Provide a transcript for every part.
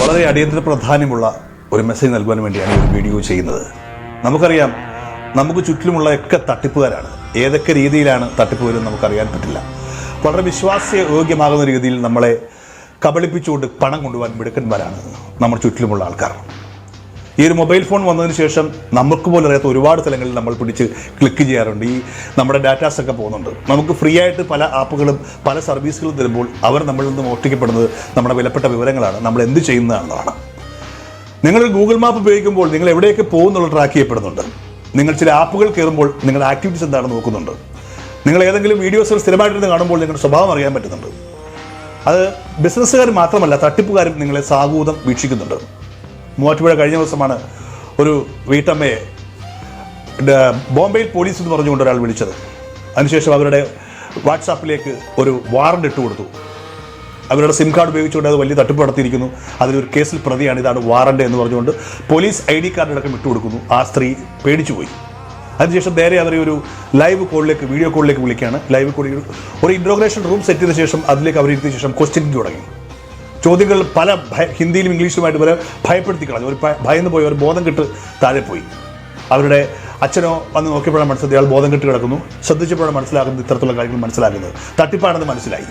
വളരെ അടിയന്തര പ്രാധാന്യമുള്ള ഒരു മെസ്സേജ് നൽകുവാൻ വേണ്ടിയാണ് ഈ ഒരു വീഡിയോ ചെയ്യുന്നത്. നമുക്കറിയാം നമുക്ക് ചുറ്റിലുമുള്ള ഒക്കെ തട്ടിപ്പുകാരാണ്. ഏതൊക്കെ രീതിയിലാണ് തട്ടിപ്പ് നമുക്കറിയാൻ പറ്റില്ല. വളരെ വിശ്വാസയോഗ്യമാകുന്ന രീതിയിൽ നമ്മളെ കബളിപ്പിച്ചുകൊണ്ട് പണം കൊണ്ടുപോകാൻ മിടുക്കന്മാരാണ് നമ്മുടെ ചുറ്റിലുമുള്ള ആൾക്കാർ. ഈ ഒരു മൊബൈൽ ഫോൺ വന്നതിന് ശേഷം നമുക്ക് പോലും അറിയാത്ത ഒരുപാട് സ്ഥലങ്ങളിൽ നമ്മൾ പിടിച്ച് ക്ലിക്ക് ചെയ്യാറുണ്ട്. ഈ നമ്മുടെ ഡാറ്റാസ് ഒക്കെ പോകുന്നുണ്ട്. നമുക്ക് ഫ്രീ ആയിട്ട് പല ആപ്പുകളും പല സർവീസുകളും തരുമ്പോൾ അവർ നമ്മളിൽ നിന്ന് മോഷ്ടിക്കപ്പെടുന്നത് നമ്മുടെ വിലപ്പെട്ട വിവരങ്ങളാണ്. നമ്മൾ എന്ത് ചെയ്യുന്നതാണെന്നാണ് നിങ്ങൾ ഗൂഗിൾ മാപ്പ് ഉപയോഗിക്കുമ്പോൾ നിങ്ങൾ എവിടെയൊക്കെ പോകുന്നുള്ള ട്രാക്ക് ചെയ്യപ്പെടുന്നുണ്ട്. നിങ്ങൾ ചില ആപ്പുകൾ കയറുമ്പോൾ നിങ്ങളുടെ ആക്ടിവിറ്റീസ് എന്താണെന്ന് നോക്കുന്നുണ്ട്. നിങ്ങൾ ഏതെങ്കിലും വീഡിയോസുകൾ സ്ഥിരമായിട്ടിരുന്ന് കാണുമ്പോൾ നിങ്ങളുടെ സ്വഭാവം അറിയാൻ പറ്റുന്നുണ്ട്. അത് ബിസിനസ്സുകാർ മാത്രമല്ല തട്ടിപ്പുകാരും നിങ്ങളെ സാഹൂതം വീക്ഷിക്കുന്നുണ്ട്. മൂവാറ്റുപുഴ കഴിഞ്ഞ ദിവസമാണ് ഒരു വീട്ടമ്മയെ ബോംബെയിൽ പോലീസ് എന്ന് പറഞ്ഞുകൊണ്ട് ഒരാൾ വിളിച്ചത്. അതിനുശേഷം അവരുടെ വാട്സാപ്പിലേക്ക് ഒരു വാറണ്ട് ഇട്ട് കൊടുത്തു. അവരുടെ സിം കാർഡ് ഉപയോഗിച്ചുകൊണ്ട് അത് വലിയ തട്ടിപ്പ് നടത്തിയിരിക്കുന്നു. അതിലൊരു കേസിൽ പ്രതിയാണ്. ഇതാണ് വാറണ്ട് എന്ന് പറഞ്ഞുകൊണ്ട് പോലീസ് ഐ ഡി കാർഡ് ഇട്ട് കൊടുക്കുന്നു. ആ സ്ത്രീ പേടിച്ചു പോയി. അതിനുശേഷം നേരെ അവരെ ഒരു ലൈവ് കോളിലേക്ക് വീഡിയോ കോളിലേക്ക് വിളിക്കുകയാണ്. ലൈവ് കോളിൽ ഒരു ഇൻട്രോഗ്രേഷൻ റൂം സെറ്റ് ചെയ്ത ശേഷം അതിലേക്ക് അവരിരുത്തിയ ശേഷം ക്വസ്റ്റ്യൻ തുടങ്ങി. ചോദ്യങ്ങൾ പല ഹിന്ദിയിലും ഇംഗ്ലീഷിലുമായിട്ട് വരെ ഭയപ്പെടുത്തി കളഞ്ഞു ഒരു ഭയന്ന് പോയി ഒരു ബോധം കിട്ട് താഴെ പോയി. അവരുടെ അച്ഛനോ വന്ന് നോക്കിയപ്പോഴാണ് മനസ്സിലായി അയാൾ ബോധം കെട്ട് കിടക്കുന്നു. ശ്രദ്ധിച്ചപ്പോഴാണ് മനസ്സിലാക്കുന്നത് ഇത്തരത്തിലുള്ള കാര്യങ്ങൾ മനസ്സിലാക്കുന്നത് തട്ടിപ്പാണെന്ന് മനസ്സിലായി.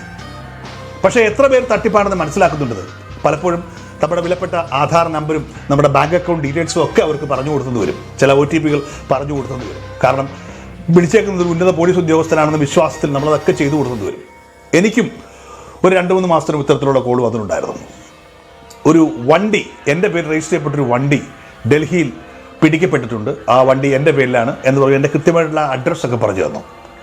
പക്ഷേ എത്ര പേർ തട്ടിപ്പാണെന്ന് മനസ്സിലാക്കുന്നുണ്ട് പലപ്പോഴും നമ്മുടെ വിലപ്പെട്ട ആധാർ നമ്പരും നമ്മുടെ ബാങ്ക് അക്കൗണ്ട് ഡീറ്റെയിൽസും ഒക്കെ അവർക്ക് പറഞ്ഞു കൊടുത്തു വരും. ചില ഒ ടി പികൾ പറഞ്ഞു കൊടുത്തു വരും. കാരണം വിളിച്ചേക്കുന്നത് ഉന്നത പോലീസ് ഉദ്യോഗസ്ഥനാണെന്ന വിശ്വാസത്തിൽ നമ്മളതൊക്കെ ചെയ്തു കൊടുത്തു വരും. എനിക്കും ഒരു രണ്ട് മൂന്ന് മാസത്തിന് ഇത്തരത്തിലുള്ള കോൾ വന്നിട്ടുണ്ടായിരുന്നു ഒരു വണ്ടി എന്റെ പേര് രജിസ്റ്റർ ചെയ്യപ്പെട്ടൊരു വണ്ടി ഡൽഹിയിൽ പിടിക്കപ്പെട്ടിട്ടുണ്ട്. ആ വണ്ടി എന്റെ പേരിലാണ് എന്ന് പറഞ്ഞു എന്റെ കൃത്യമായിട്ടുള്ള അഡ്രസ്സൊക്കെ പറഞ്ഞു തന്നു.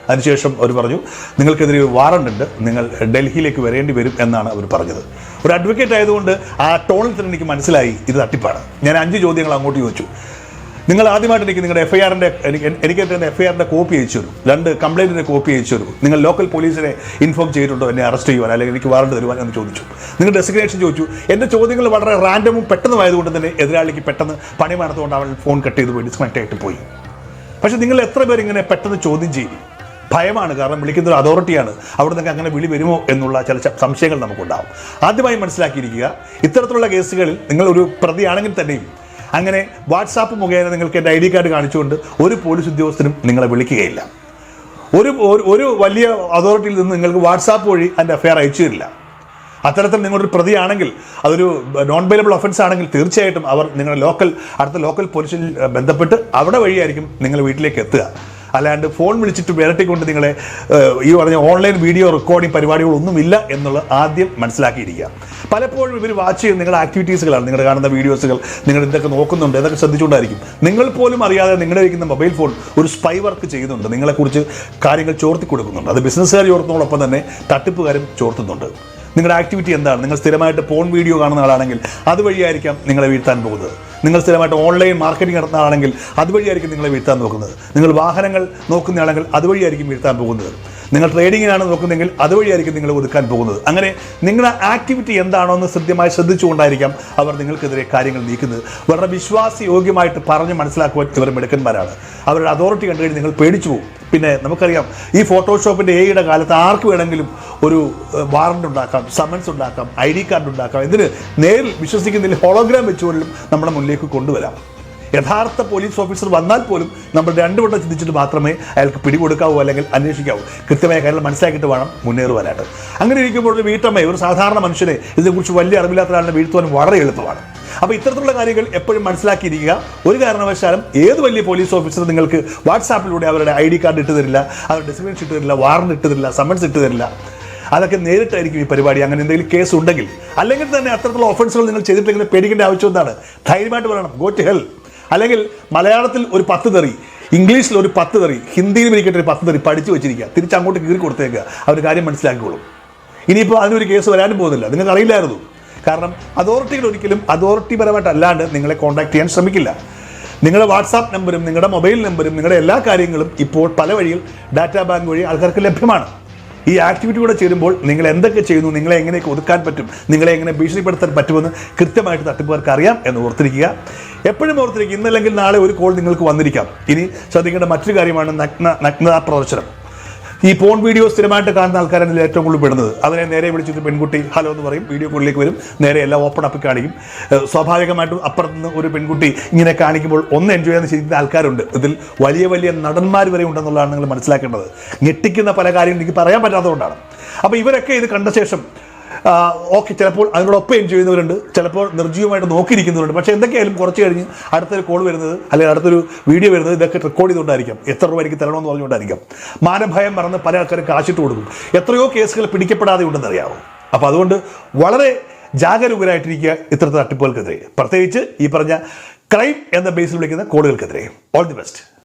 അതിനുശേഷം അവർ പറഞ്ഞു നിങ്ങൾക്കെതിരെ ഒരു വാറണ്ട് ഉണ്ട്. നിങ്ങൾ ഡൽഹിയിലേക്ക് വരേണ്ടി വരും എന്നാണ് അവർ പറഞ്ഞത്. ഒരു അഡ്വക്കേറ്റ് ആയതുകൊണ്ട് ആ ടോണിൽ തന്നെ എനിക്ക് മനസ്സിലായി ഇത് തട്ടിപ്പാണ്. ഞാൻ അഞ്ച് ചോദ്യങ്ങൾ അങ്ങോട്ട് ചോദിച്ചു. നിങ്ങൾ ആദ്യമായിട്ട് എനിക്ക് നിങ്ങളുടെ എഫ് ഐ ആറിന്റെ എനിക്ക് എന്റെ എഫ് ഐ ആറിന്റെ കോപ്പി അയച്ചു തരും. രണ്ട് കംപ്ലൈന്റിന്റെ കോപ്പി അയച്ചു തരും. നിങ്ങൾ ലോക്കൽ പോലീസിനെ ഇൻഫോം ചെയ്തിട്ടുണ്ടോ? എന്നെ അറസ്റ്റ് ചെയ്യുവാൻ അല്ലെങ്കിൽ എനിക്ക് വാറണ്ട് തരുവാൻ എന്ന് ചോദിച്ചു. നിങ്ങൾ ഡെസിഗ്നേഷൻ ചോദിച്ചു. എന്റെ ചോദ്യങ്ങൾ വളരെ റാൻഡമും പെട്ടെന്ന് ആയതുകൊണ്ട് തന്നെ എതിരാളിക്ക് പെട്ടെന്ന് പണി മാറത്തുകൊണ്ട് അവൻ ഫോൺ കട്ട് ചെയ്ത് പോയി ഡിസ്കണക്ട് ആയിട്ട് പോയി. പക്ഷേ നിങ്ങൾ എത്ര പേർ ഇങ്ങനെ പെട്ടെന്ന് ചോദ്യം ചെയ്യും? ഭയമാണ്. കാരണം വിളിക്കുന്ന ഒരു അതോറിറ്റിയാണ് അവിടെ നിങ്ങൾക്ക് അങ്ങനെ വിളി വരുമോ എന്നുള്ള ചില സംശയങ്ങൾ നമുക്കുണ്ടാവും. ആദ്യമായി മനസ്സിലാക്കിയിരിക്കുക ഇത്തരത്തിലുള്ള കേസുകളിൽ നിങ്ങൾ ഒരു പ്രതിയാണെങ്കിൽ തന്നെയും അങ്ങനെ വാട്സാപ്പ് മുഖേന നിങ്ങൾക്ക് എന്റെ ഐ ഡി കാർഡ് കാണിച്ചുകൊണ്ട് ഒരു പോലീസ് ഉദ്യോഗസ്ഥനും നിങ്ങളെ വിളിക്കുകയില്ല. ഒരു ഒരു- വലിയ അതോറിറ്റിയിൽ നിന്ന് നിങ്ങൾക്ക് വാട്സാപ്പ് വഴി അതിന്റെ അഫയർ അയച്ചു തരില്ല അത്തരത്തിൽ നിങ്ങളൊരു പ്രതിയാണെങ്കിൽ അതൊരു നോൺ ബൈലബിൾ ഒഫൻസ് ആണെങ്കിൽ തീർച്ചയായിട്ടും അവർ നിങ്ങളുടെ ലോക്കൽ അടുത്ത ലോക്കൽ പോലീസിൽ ബന്ധപ്പെട്ട് അവിടെ വഴിയായിരിക്കും നിങ്ങൾ വീട്ടിലേക്ക് എത്തുക. അല്ലാണ്ട് ഫോൺ വിളിച്ചിട്ട് വിരട്ടിക്കൊണ്ട് നിങ്ങളെ ഈ പറഞ്ഞ ഓൺലൈൻ വീഡിയോ റെക്കോർഡിംഗ് പരിപാടികളൊന്നുമില്ല എന്നുള്ളത് ആദ്യം മനസ്സിലാക്കിയിരിക്കുക. പലപ്പോഴും ഇവർ വാച്ച് ചെയ്യുന്ന നിങ്ങളുടെ ആക്ടിവിറ്റീസുകളാണ് നിങ്ങൾ കാണുന്ന വീഡിയോസുകൾ നിങ്ങൾ എന്തൊക്കെ നോക്കുന്നുണ്ട് ഇതൊക്കെ ശ്രദ്ധിച്ചുകൊണ്ടായിരിക്കും. നിങ്ങൾ പോലും അറിയാതെ നിങ്ങളുടെ ഇരിക്കുന്ന മൊബൈൽ ഫോൺ ഒരു സ്പൈ വർക്ക് ചെയ്യുന്നുണ്ട്. നിങ്ങളെക്കുറിച്ച് കാര്യങ്ങൾ ചോർത്തി കൊടുക്കുന്നുണ്ട് അത് ബിസിനസ്സുകാർ ചോർത്തുന്നതോടൊപ്പം തന്നെ തട്ടിപ്പുകാരും ചോർത്തുന്നുണ്ട്. നിങ്ങളുടെ ആക്ടിവിറ്റി എന്താണ്? നിങ്ങൾ സ്ഥിരമായിട്ട് ഫോൺ വീഡിയോ കാണുന്ന ആളാണെങ്കിൽ അതുവഴിയായിരിക്കാം നിങ്ങളെ വീഴ്ത്താൻ പോകുന്നത്. നിങ്ങൾ സ്ഥിരമായിട്ട് ഓൺലൈൻ മാർക്കറ്റിംഗ് നടത്തുന്ന ആളാണെങ്കിൽ അതുവഴിയായിരിക്കും നിങ്ങളെ വീഴ്ത്താൻ നോക്കുന്നത് നിങ്ങൾ വാഹനങ്ങൾ നോക്കുന്ന നോക്കുന്നയാണെങ്കിൽ അതുവഴിയായിരിക്കും വീഴ്ത്താൻ പോകുന്നത്. നിങ്ങൾ ട്രേഡിങ്ങിനാണ് നോക്കുന്നതെങ്കിൽ അതുവഴിയായിരിക്കും നിങ്ങൾ ഒതുക്കാൻ പോകുന്നത്. അങ്ങനെ നിങ്ങളുടെ ആക്ടിവിറ്റി എന്താണോ എന്ന് കൃത്യമായി ശ്രദ്ധിച്ചുകൊണ്ടായിരിക്കാം അവർ നിങ്ങൾക്കെതിരെ കാര്യങ്ങൾ നീക്കുന്നത്. വളരെ വിശ്വാസയോഗ്യമായിട്ട് പറഞ്ഞ് മനസ്സിലാക്കുവാൻ ഇവർ മിടുക്കന്മാരാണ്. അവരുടെ അതോറിറ്റി കണ്ടു കഴിഞ്ഞ് നിങ്ങൾ പേടിച്ചു പോകും. പിന്നെ നമുക്കറിയാം ഈ ഫോട്ടോഷോപ്പിന്റെ എയുടെ കാലത്ത് ആർക്ക് വേണമെങ്കിലും ഒരു വാറണ്ട് ഉണ്ടാക്കാം സമൻസ് ഉണ്ടാക്കാം ഐ ഡി കാർഡ് ഉണ്ടാക്കാം ഇതിന് നേരിൽ വിശ്വസിക്കുന്നതിൽ ഹോളോഗ്രാം വെച്ചുകൊണ്ടും നമ്മുടെ മുന്നിലേക്ക് കൊണ്ടുവരാം. യഥാർത്ഥ പോലീസ് ഓഫീസർ വന്നാൽ പോലും നമ്മൾ രണ്ടു വട്ടം ചിന്തിച്ചിട്ട് മാത്രമേ അയാൾക്ക് പിടികൊടുക്കാവൂ അല്ലെങ്കിൽ അന്വേഷിക്കാവൂ. കൃത്യമായ കാര്യങ്ങൾ മനസ്സിലാക്കിയിട്ട് വേണം മുന്നേറുവാനായിട്ട്. അങ്ങനെ ഇരിക്കുമ്പോൾ ഒരു വീട്ടമ്മ ഒരു സാധാരണ മനുഷ്യനെ ഇതിനെക്കുറിച്ച് വലിയ അറിവില്ലാത്ത ഒരാളിനെ വീഴ്ത്തുവാൻ വളരെ എളുപ്പമാണ്. അപ്പോൾ ഇത്തരത്തിലുള്ള കാര്യങ്ങൾ എപ്പോഴും മനസ്സിലാക്കിയിരിക്കുക. ഒരു കാരണവശാലും ഏത് വലിയ പോലീസ് ഓഫീസർ നിങ്ങൾക്ക് വാട്സാപ്പിലൂടെ അവരുടെ ഐ ഡി കാർഡ് ഇട്ട് തരില്ല അവരുടെ ഡെസ്ക്രിപ്ഷൻ ഇട്ട് തരില്ല വാറണ്ട് ഇട്ട് തരില്ല സമൻസ് ഇട്ട് തരില്ല അതൊക്കെ നേരിട്ടായിരിക്കും ഈ പരിപാടി. അങ്ങനെ എന്തെങ്കിലും കേസ് ഉണ്ടെങ്കിൽ അല്ലെങ്കിൽ തന്നെ അത്തരത്തിലുള്ള ഓഫൻസുകൾ നിങ്ങൾ ചെയ്തിട്ടില്ലെങ്കിൽ പേടിക്കേണ്ട ആവശ്യം എന്താണ്? ധൈര്യമായിട്ട് പറയണം. ഗോ ടു ഹെൽ അല്ലെങ്കിൽ മലയാളത്തിൽ ഒരു പത്ത് തെറി ഇംഗ്ലീഷിൽ ഒരു പത്ത് തെറി ഹിന്ദിയിലും ഇരിക്കട്ടെ ഒരു പത്ത് തെറി പഠിച്ചു വെച്ചിരിക്കുക. തിരിച്ച് അങ്ങോട്ട് കീറി കൊടുത്തേക്കുക. അവർ കാര്യം മനസ്സിലാക്കിക്കോളും. ഇനിയിപ്പോൾ അതിനൊരു കേസ് വരാനും പോകുന്നില്ല. നിങ്ങൾക്ക് അറിയില്ലായിരുന്നു. കാരണം അതോറിറ്റികൾ ഒരിക്കലും അതോറിറ്റി പരമായിട്ടല്ലാണ്ട് നിങ്ങളെ കോൺടാക്ട് ചെയ്യാൻ ശ്രമിക്കില്ല. നിങ്ങളുടെ വാട്സാപ്പ് നമ്പറും നിങ്ങളുടെ മൊബൈൽ നമ്പറും നിങ്ങളുടെ എല്ലാ കാര്യങ്ങളും ഇപ്പോൾ പല വഴിയിൽ ഡാറ്റാ ബാങ്ക് വഴി ആൾക്കാർക്ക് ലഭ്യമാണ്. ഈ ആക്ടിവിറ്റി കൂടെ ചേരുമ്പോൾ നിങ്ങൾ എന്തൊക്കെ ചെയ്യുന്നു നിങ്ങളെ എങ്ങനെയൊക്കെ ഒതുക്കാൻ പറ്റും നിങ്ങളെ എങ്ങനെ ഭീഷണിപ്പെടുത്താൻ പറ്റുമെന്ന് കൃത്യമായിട്ട് തട്ടിപ്പുകാർക്ക് അറിയാം എന്ന് ഓർത്തിരിക്കുക. എപ്പോഴും ഓർത്തിരിക്കുക ഇന്നല്ലെങ്കിൽ നാളെ ഒരു കോൾ നിങ്ങൾക്ക് വന്നിരിക്കാം. ഇനി ശ്രദ്ധിക്കേണ്ട മറ്റൊരു കാര്യമാണ് നഗ്ന നഗ്നതാ പ്രദർശനം ഈ ഫോൺ വീഡിയോ സ്ഥിരമായിട്ട് കാണുന്ന ആൾക്കാരാണ് ഇതിൽ ഏറ്റവും കൂടുതൽ പെടുന്നത്. അതിനെ നേരെ വിളിച്ചിട്ട് പെൺകുട്ടി ഹലോ എന്ന് പറയും. വീഡിയോ കോളിലേക്ക് വരും. നേരെ എല്ലാം ഓപ്പൺ അപ്പ് കാണിക്കും. സ്വാഭാവികമായിട്ടും അപ്പുറത്ത് നിന്ന് ഒരു പെൺകുട്ടി ഇങ്ങനെ കാണിക്കുമ്പോൾ ഒന്ന് എൻജോയ് ചെയ്യാൻ ചിന്തിക്കുന്ന ആൾക്കാരുണ്ട്. ഇതിൽ വലിയ വലിയ നടന്മാർ വരെ ഉണ്ടെന്നുള്ളതാണ് നിങ്ങൾ മനസ്സിലാക്കേണ്ടത്. ഞെട്ടിക്കുന്ന പല കാര്യങ്ങളും എനിക്ക് പറയാൻ പറ്റാത്തതുകൊണ്ടാണ്. അപ്പോൾ ഇവരൊക്കെ ഇത് കണ്ട ശേഷം ഓക്കെ ചിലപ്പോൾ അതിനോടൊപ്പം എൻജോയ് ചെയ്യുന്നവരുണ്ട്. ചിലപ്പോൾ നിർജീവമായിട്ട് നോക്കിയിരിക്കുന്നവരുണ്ട്. പക്ഷേ എന്തൊക്കെയായാലും കുറച്ച് കഴിഞ്ഞ് അടുത്തൊരു കോൾ വരുന്നത് അല്ലെങ്കിൽ അടുത്തൊരു വീഡിയോ വരുന്നത് ഇതൊക്കെ റെക്കോർഡ് ചെയ്തുകൊണ്ടായിരിക്കും. എത്ര രൂപ എനിക്ക് തരണമെന്ന് പറഞ്ഞുകൊണ്ടായിരിക്കും. മാനഭയം മറന്ന് പല ആൾക്കാരും കാശിട്ട് കൊടുക്കും. എത്രയോ കേസുകൾ പിടിക്കപ്പെടാതെ ഉണ്ടെന്ന് അറിയാമോ അപ്പോൾ അതുകൊണ്ട് വളരെ ജാഗരൂകരായിട്ടിരിക്കുക ഇത്തരത്തിൽ തട്ടിപ്പുകൾക്കെതിരെ. പ്രത്യേകിച്ച് ഈ പറഞ്ഞ ക്രൈം എന്ന ബേസിൽ വിളിക്കുന്ന കോളുകൾക്കെതിരെ ഓൾ ദി ബെസ്റ്റ്